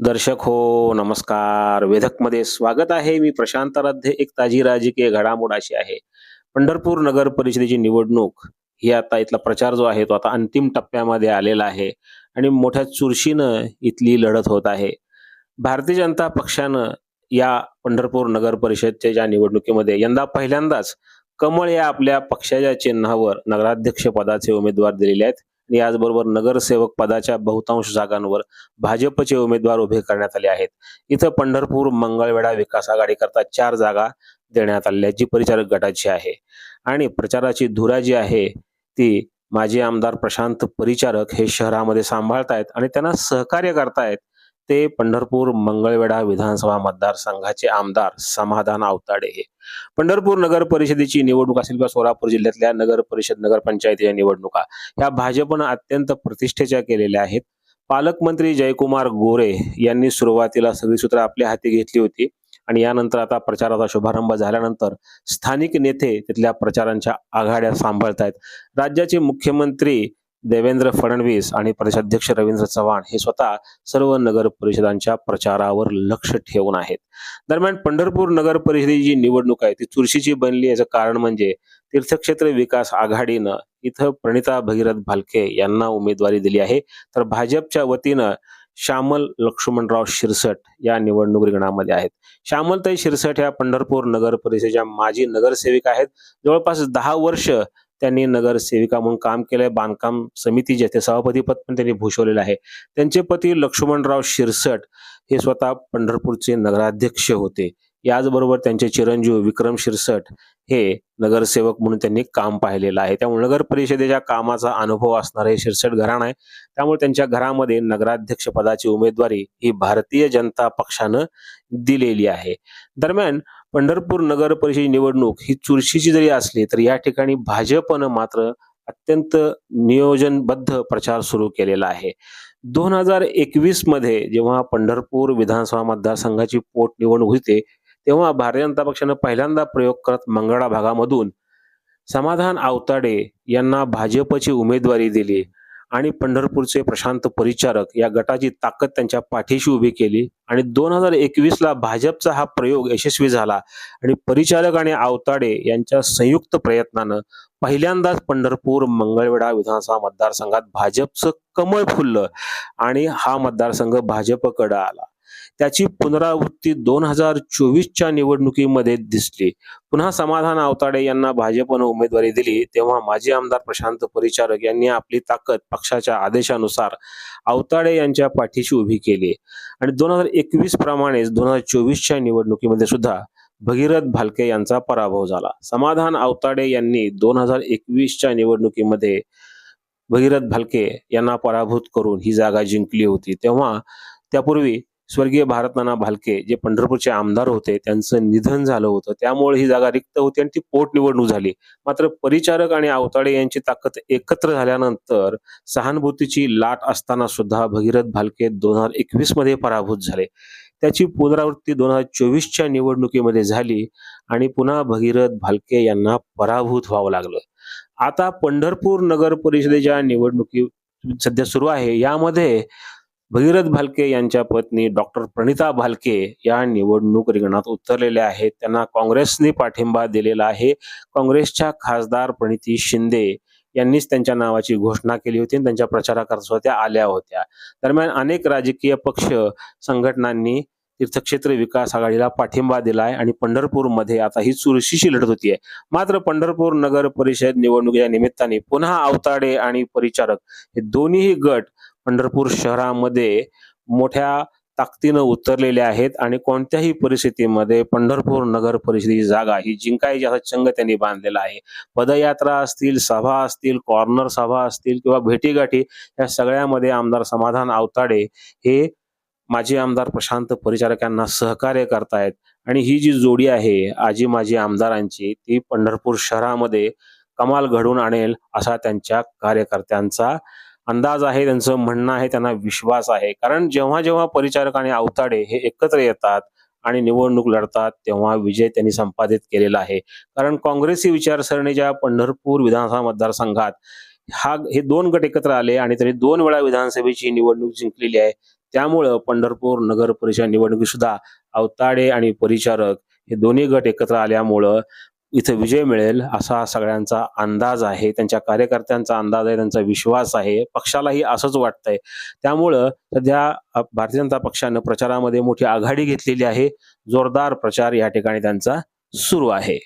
दर्शक हो नमस्कार. वेधकमध्ये स्वागत आहे. मी प्रशांत राध्ये एक ताजी राजकीय घडामोड अशी आहे. पंढरपूर नगर परिषदेची निवडणूक ही आता इथला प्रचार जो आहे तो आता अंतिम टप्प्यामध्ये आलेला आहे आणि मोठ्या चुरशीनं इथली लढत होत आहे. भारतीय जनता पक्षानं या पंढरपूर नगर परिषदच्या ज्या निवडणुकीमध्ये यंदा पहिल्यांदाच कमळ या आपल्या पक्षाच्या चिन्हावर नगराध्यक्ष पदाचे उमेदवार दिलेले आहेत. आणि याचबरोबर नगरसेवक पदाच्या बहुतांश जागांवर भाजपचे उमेदवार उभे करण्यात आले आहेत. इथं पंढरपूर मंगळवेढा विकास आघाडी करता चार जागा देण्यात आलेल्या आहेत, जी परिचारक गटाची आहे. आणि प्रचाराची धुरा जी आहे ती माजी आमदार प्रशांत परिचारक हे शहरामध्ये सांभाळतायत आणि त्यांना सहकार्य करतायत. ते पंढरपूर मंगळवेढा विधानसभा मतदारसंघाचे आमदार समाधान आवताडे. हे पंढरपूर नगर परिषदेची निवडणूक असेल किंवा सोलापूर जिल्ह्यातल्या नगर परिषद नगरपंचायतीच्या निवडणुका या भाजपनं अत्यंत प्रतिष्ठेच्या केलेल्या आहेत. पालकमंत्री जयकुमार गोरे यांनी सुरुवातीला सगळी सूत्र आपल्या हाती घेतली होती आणि यानंतर आता प्रचाराचा शुभारंभ झाल्यानंतर स्थानिक नेते तिथल्या प्रचारांच्या आघाड्या सांभाळतायत. राज्याचे मुख्यमंत्री देवेंद्र फडणवीस आणि प्रदेशाध्यक्ष रवींद्र चव्हाण हे स्वतः सर्व नगर परिषदांच्या प्रचारावर लक्ष ठेवून आहेत. दरम्यान पंढरपूर नगर परिषदेची जी निवडणूक आहे ती चुरशीची बनली याचं कारण म्हणजे तीर्थक्षेत्र विकास आघाडीनं इथं प्रणिता भगीरथ भालके यांना उमेदवारी दिली आहे. तर भाजपच्या वतीनं श्यामल लक्ष्मणराव शिरसट या निवडणूक रिंगणामध्ये आहेत. श्यामलताई शिरसट या पंढरपूर नगर परिषदेच्या माजी नगरसेविका आहेत. जवळपास दहा वर्ष त्यांनी नगरसेविका म्हणून काम केलंय. बांधकाम समिती ते सभापती पद पण त्यांनी भूषवलेलं आहे. त्यांचे पती लक्ष्मणराव शिरसट हे स्वतः पंढरपूरचे नगराध्यक्ष होते. याचबरोबर त्यांचे चिरंजीव विक्रम शिरसट हे नगरसेवक म्हणून त्यांनी काम पाहिलेलं आहे. त्यामुळे नगर परिषदेच्या कामाचा अनुभव असणारे शिरसट घराणं आहे. त्यामुळे त्यांच्या घरामध्ये नगराध्यक्ष पदाची उमेदवारी ही भारतीय जनता पक्षानं दिलेली आहे. दरम्यान पंढरपूर नगर परिषद निवडणूक ही चुरशीची जरी असली तर या ठिकाणी भाजपनं मात्र अत्यंत नियोजनबद्ध प्रचार सुरू केलेला आहे. दोन हजार एकवीसमध्ये जेव्हा पंढरपूर विधानसभा मतदारसंघाची पोटनिवडणूक होते तेव्हा भारतीय जनता पक्षानं पहिल्यांदा प्रयोग करत मंगळा भागामधून समाधान आवताडे यांना भाजपची उमेदवारी दिली. आणि पंढरपूरचे प्रशांत परिचारक या गटाची ताकद त्यांच्या पाठीशी उभी केली. आणि दोन हजार एकवीस ला भाजपचा हा प्रयोग यशस्वी झाला. आणि परिचारक आणि आवताडे यांच्या संयुक्त प्रयत्नानं पहिल्यांदाच पंढरपूर मंगळवेढा विधानसभा मतदारसंघात भाजपचं कमळ फुललं आणि हा मतदारसंघ भाजपकडे आला. त्याची पुनरावृत्ती दोन हजार चोवीसच्या निवडणुकीमध्ये दिसली. पुन्हा समाधान आवताडे यांना भाजपनं उमेदवारी दिली तेव्हा माजी आमदार प्रशांत परिचारक यांनी आपली ताकद पक्षाच्या आदेशानुसार आवताडे यांच्या पाठीशी उभी केली. आणि दोन हजार एकवीस प्रमाणेच दोन हजार चोवीसच्या निवडणुकीमध्ये सुद्धा भगीरथ भालके यांचा पराभव झाला. समाधान आवताडे यांनी दोन हजार एकवीसच्या निवडणुकीमध्ये भगीरथ भालके यांना पराभूत करून ही जागा जिंकली होती. तेव्हा त्यापूर्वी स्वर्गीय भारतनाना भालके जे पंढरपूरचे आमदार होते त्यांचं निधन झालं होतं. त्यामुळे ही जागा रिक्त होती आणि ती पोटनिवडणूक झाली. मात्र परिचारक आणि आवताडे यांची ताकद एकत्र झाल्यानंतर सहानुभूतीची लाट असताना सुद्धा भगीरथ भालके दोन हजार एकवीसमध्ये पराभूत झाले. त्याची पुनरावृत्ती दोन हजार चोवीसच्या निवडणुकीमध्ये झाली आणि पुन्हा भगीरथ भालके यांना पराभूत व्हावं लागलं. आता पंढरपूर नगर परिषदेच्या निवडणुकी सध्या सुरू आहे. यामध्ये भगीरथ भालके यांच्या पत्नी डॉक्टर प्रणिता भालके या निवडणूक रिंगणात उतरलेल्या आहेत. त्यांना काँग्रेसने पाठिंबा दिलेला आहे. काँग्रेसच्या खासदार प्रणिती शिंदे यांनीच त्यांच्या नावाची घोषणा केली होती आणि त्यांच्या प्रचाराकरता त्या आल्या होत्या. दरम्यान अनेक राजकीय पक्ष संघटनांनी तीर्थक्षेत्र विकास आघाडीला पाठिंबा दिलाय आणि पंढरपूरमध्ये आता ही चुरशीशी लढत होतीये. मात्र पंढरपूर नगर परिषद निवडणुकीच्या निमित्ताने पुन्हा अवताडे आणि परिचारक हे दोन्हीही गट पंढरपूर शहरामध्ये मोठ्या ताकदीनं उतरलेले आहेत आणि कोणत्याही परिस्थितीमध्ये पंढरपूर नगर परिषदेची जागा ही जिंकायची असा चंग त्यांनी बांधलेला आहे. पदयात्रा असतील सभा असतील कॉर्नर सभा असतील किंवा भेटीगाठी या सगळ्यामध्ये आमदार समाधान आवताडे हे माजी आमदार प्रशांत परिचारक यांना सहकार्य करतायत. आणि ही जी जोडी आहे आजी माजी आमदारांची ती पंढरपूर शहरामध्ये कमाल घडून आणेल असा त्यांच्या कार्यकर्त्यांचा अंदाज आहे त्यांचं म्हणणं आहे त्यांना विश्वास आहे. कारण जेव्हा जेव्हा परिचारक आणि अवताडे हे एकत्र येतात आणि निवडणूक लढतात तेव्हा विजय त्यांनी संपादित केलेला आहे. कारण काँग्रेसी विचारसरणीच्या पंढरपूर विधानसभा मतदारसंघात हा हे दोन गट एकत्र आले आणि त्यांनी दोन वेळा विधानसभेची निवडणूक जिंकलेली आहे. त्यामुळं पंढरपूर नगर परिषद निवडणुकीत सुद्धा अवताडे आणि परिचारक हे दोन्ही गट एकत्र आल्यामुळं इथं विजय मिळेल असा सगळ्यांचा अंदाज आहे त्यांच्या कार्यकर्त्यांचा अंदाज आहे त्यांचा विश्वास आहे पक्षालाही असंच वाटतंय. त्यामुळं सध्या भारतीय जनता पक्षानं प्रचारामध्ये मोठी आघाडी घेतलेली आहे. जोरदार प्रचार या ठिकाणी त्यांचा सुरू आहे.